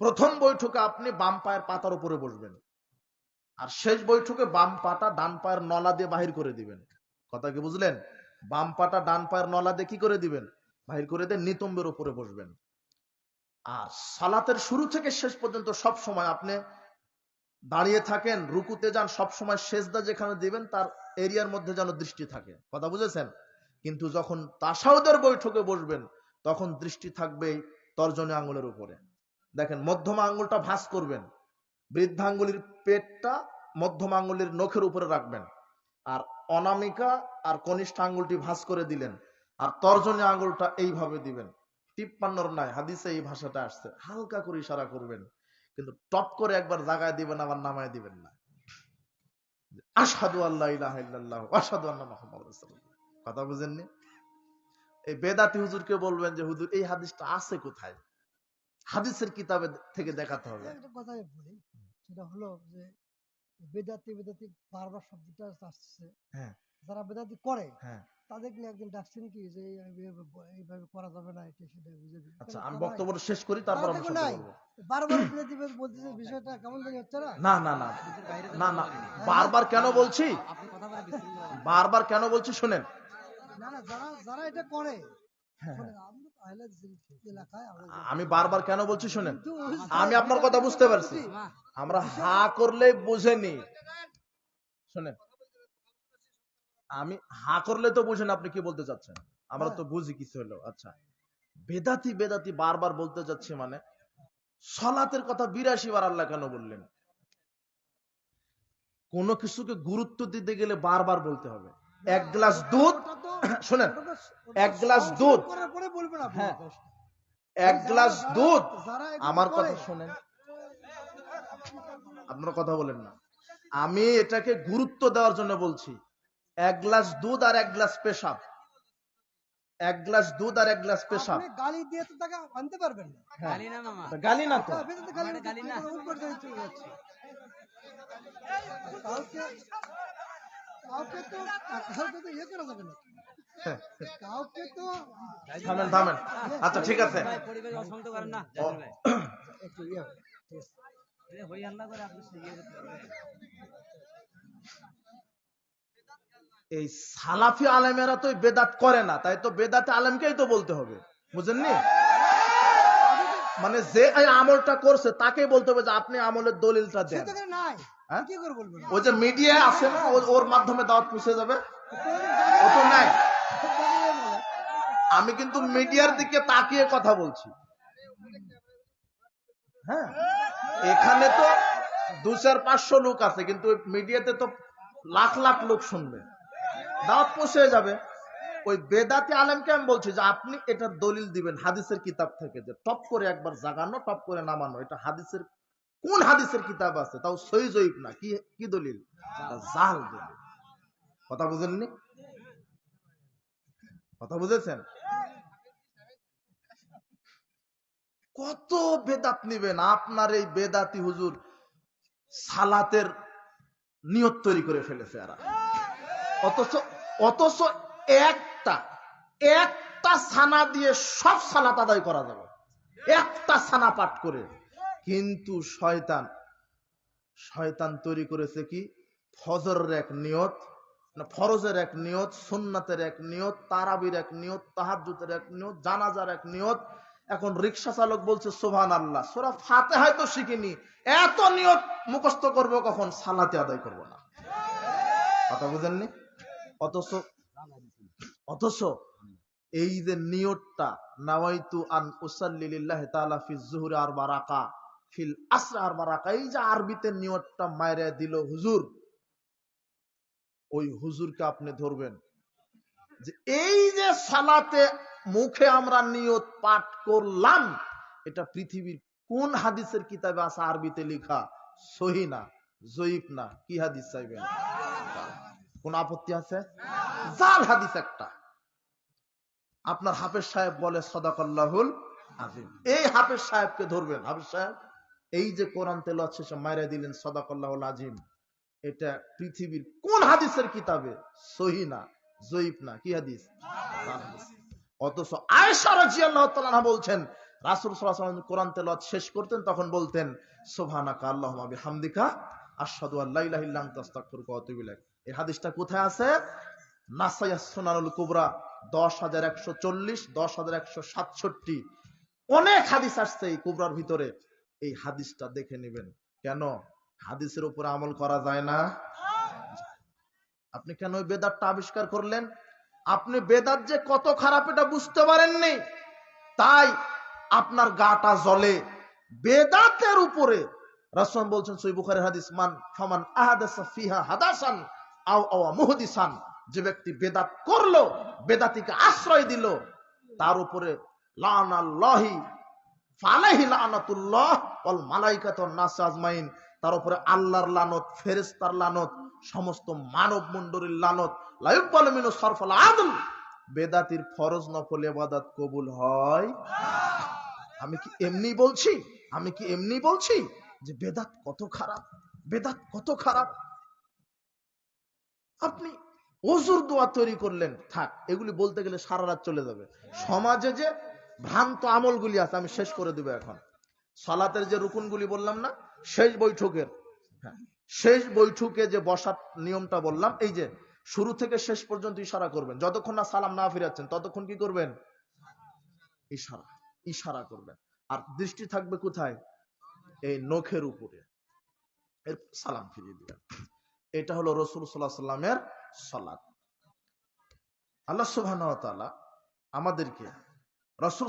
প্রথম বৈঠকে আপনি বাম পায়ের পাতার উপরে বসবেন। আর শেষ বৈঠকে বাম পাটা ডান পায়ের নলা দিয়ে বাহির করে দিবেন। কথা কি বুঝলেন? বাম পাটা ডান পায়ের নলা দিয়ে কি করে দিবেন? বাহির করে দিয়ে নিতম্বের উপরে বসবেন। আর সালাতের শুরু থেকে শেষ পর্যন্ত সব সময় আপনি দাঁড়িয়ে থাকেন, রুকুতে যান, সব সময় শেষদা যেখানে দিবেন, তার এরিয়ার মধ্যে যেন দৃষ্টি থাকে। কথা বুঝেছেন? কিন্তু যখন তাসাউদের বৈঠকে বসবেন, তখন দৃষ্টি থাকবে তর্জনী আঙুলের উপরে। দেখেন, মধ্যমা আঙ্গুলটা ভাঁজ করবেন। বৃদ্ধাঙ্গুলির পেটটা মধ্যমা আঙ্গুলির নখের উপরে রাখবেন। আর অনামিকা আর কনিষ্ঠ আঙ্গুলটি ভাঁজ করে দিলেন। আর তর্জনী আঙ্গুলটা এইভাবে দিবেন। টিপ্পান্নর নাই হাদিসে এই ভাষাটা আসছে। হালকা করে ইশারা করবেন। কিন্তু টপ করে একবার জাগায় দিবেন, আবার নামায় দিবেন না। আসাদু আল্লাহ আসাদু রাসূলুল্লাহ। কথা বুঝেননি? এই বেদাতি হুজুরকে বলবেন যে, হুজুর, এই হাদিসটা আছে কোথায়? হাদিসের কিতাবে থেকে দেখাতে হবে। একটা কথাই বলি সেটা হলো যে বেদাতি বেদাতি বারবার শব্দটা আসছে। হ্যাঁ। যারা বেদাতি করে হ্যাঁ। তাদেরকে নিয়ে একদিন ডাকছেন কি যে এইভাবে করা যাবে না এটা সেটা আচ্ছা আমি বক্তব্য শেষ করি তারপর আমি নাই। বারবার বলতেছে বিষয়টা কেমন জানি হচ্ছে না? না না না। না না। বারবার কেন বলছি? বারবার কেন বলছি শুনেন। না না যারা যারা এটা করে হ্যাঁ, আমরা আমি বারবার কেন বলছি শুনেন? আমি আপনার কথা বুঝতে পারছি। আমরা হা করলে বুঝেনি। শুনেন। আমি হা করলে তো বুঝেন আপনি কি বলতে চাচ্ছেন। আমরা তো বুঝি কিছু হলো। আচ্ছা। বেদাতি বেদাতি বারবার বলতে যাচ্ছি মানে সলাতের কথা বিরাশি বার আল্লাহ কেন বললেন? কোনো কিছুকে গুরুত্ব দিতে গেলে বারবার বলতে হবে। এক গ্লাস দুধ শোনেন এক গ্লাস দুধ। হ্যাঁ। এক গ্লাস দুধ আমার কথা শোনেন। আপনারা কথা বলেন না। আমি এটাকে গুরুত্ব দেওয়ার জন্য বলছি। এক গ্লাস দুধ আর এক গ্লাস পেশাব। এক গ্লাস দুধ আর এক গ্লাস পেশাব। গালি দিয়ে তো তাকে আনতে পারবেন না। হ্যাঁ, গালি না মামা। গালি না তো। মানে গালি না। উপর পর্যন্ত চলে যাচ্ছে। কাউকে কাউকে তো কাউকে তো ইয়ে করা যাবে না। কাউকে তো থামেন থামেন। আচ্ছা ঠিক আছে। পরিবেশ অশান্ত করেন না। ও, জাকির ভাই একটু ইয়ে এই হই আল্লাহ করে আপনি ইয়ে করতে এই সালাফি আলেমেরা তো বেদাত করে না তাই তো বেদাত আলেমকেই তো বলতে হবে। বুঝেননি? মানে যে আমলটা করছে তাকে বলতে হবে যে আপনি আমলের দলিলটা দেন। নাই। হ্যাঁ? ওই যে মিডিয়া আছে না ওর মাধ্যমে দাওয়াত পৌঁছে যাবে। ও তো নাই আমি কিন্তু মিডিয়ার দিকে তাকিয়ে কথা বলছি। হ্যাঁ? এখানে তো দু চার পাঁচশো লোক আছে কিন্তু মিডিয়াতে তো লাখ লাখ লোক শুনবে। দাওয়াত পৌঁছে যাবে। ওই বেদাতি আলেমকে আমি বলছি যে আপনি এটা দলিল দিবেন হাদিসের কিতাব থেকে যে টপ করে একবার জাগানো টপ করে নামানো। এটা হাদিসের কোন হাদিসের কিতাব আছে? তাও সই জয়ীব না। কি দলিল? জাল দলিল। কথা বুঝেননি? কথা বুঝেছেন? কত বেদাত নিবেন? আপনার এই বেদাতি হুজুর সালাতের নিয়ত তৈরি করে ফেলেছে এরা। অথচ অথচ একটা একটা ছানা দিয়ে সব সালাত আদায় করা যাবে। একটা ছানা পাঠ করে। কিন্তু শয়তান শয়তান তৈরি করেছে কি? ফজরের এক নিয়ত ফরজের এক নিয়ত, সুন্নাতের এক নিয়ত, তারাবির এক নিয়ত তাহাজুতের এক নিয়ত, জানাজার এক নিয়ত। এখন রিক্সা চালক বলছে সোভান আল্লাহ সোরা ফাতে হয়তো শিখিনি, এত নিয়ত মুখস্থ করব কখন? সালাতে আদায় করব না। কথা বুঝেননি? অথচ অথচ এই যে নিয়তটা, নাওয়াইতু আন উসাল্লিল্লাহ তাআলা ফি আর বারাকা ফিল আসর আর বারাকা এই যে আরবিতে নিয়তটা মাইরে দিল হুজুর। ওই হুজুরকে আপনি ধরবেন। যে এই যে সালাতে মুখে আমরা নিয়ত পাঠ করলাম, এটা পৃথিবীর কোন হাদিসের কিতাবে আছে আরবিতে লেখা? সহি না, জয়ীফ না? কি হাদিস চাইবেন? কোন আপত্তি আছে? জাল হাদিস একটা। আপনার হাফেজ সাহেব বলে, সদাকল্লাহুল আজিম এই হাফেজ সাহেবকে ধরবেন। হাফেজ সাহেব? এই যে কোরআন তেলাওয়াত শেষে মাইরা দিলেন সদাকল্লাহুল আজিম এটা পৃথিবীর কোন হাদিসের কিতাবে সহি না, জয়ীফ না? কি হাদিস। অথচ রাদিয়াল্লাহু তাআলা বলছেন, রাসুল সাল্লাহ কোরআন তেলাওয়াত শেষ করতেন, তখন বলতেন সোভানাকা আল্লাহ হামদিকা আশহাদু আল্লাহ ইলাইক। এই হাদিসটা কোথায় আছে? নাসাইয়া সুনানুল কুবরা, দশ হাজার একশো চল্লিশ, দশ হাজার একশো সাতষট্টি। অনেক হাদিস আসছে এই কুবরার ভিতরে। এই হাদিসটা দেখে নেবেন। কেন? হাদিসের উপর আমল করা যায় না। আপনি কেন ওই বেদাতটা আবিষ্কার করলেন? আপনি বেদাত যে কত খারাপ এটা বুঝতে পারেননি। তাই আপনার গাটা জ্বলে। বেদাতের উপরে রাসূল বলছেন সই বুখারীর হাদিস, মান ফামান আহাদাসা ফিহা হাদাসান আও আও মুহদিসান। যে ব্যক্তি বেদাত করল, বেদাতিকে আশ্রয় দিল, তার উপরে লানাল্লাহি তার উপরে আল্লাহর লানত লানত, সমস্ত মানব লানত। সরফাল আদল। বেদাতির ফরজ নফল কবুল হয়। আমি কি এমনি বলছি? আমি কি এমনি বলছি যে বেদাত কত খারাপ? বেদাত কত খারাপ? আপনি অজুর দোয়া তৈরি করলেন। থাক, এগুলি বলতে গেলে সারা রাত চলে যাবে। সমাজে যে ভ্রান্ত আমলগুলি আছে আমি শেষ করে দেবো এখন। সালাতের যে রুকুনগুলি বললাম না শেষ বৈঠকের হ্যাঁ, শেষ বৈঠকে যে বসার নিয়মটা বললাম এই যে শুরু থেকে শেষ পর্যন্ত ইশারা করবেন। যতক্ষণ না সালাম না ফিরাচ্ছেন ততক্ষণ কি করবেন? ইশারা ইশারা করবেন। আর দৃষ্টি থাকবে কোথায়? এই নখের উপরে। এর সালাম ফিরিয়ে দিবেন। এটা হলো রসুল সাল্লাহ সাল্লামের সালাত। আল্লাহ সুবাহ আমাদেরকে রসুল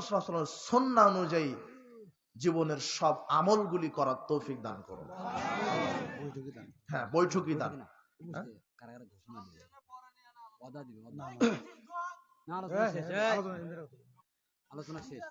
সন্না অনুযায়ী জীবনের সব আমলগুলি করার তৌফিক দান করুন। হ্যাঁ বৈঠকি দান। হ্যাঁ? কারা কারা আলোচনা শেষ।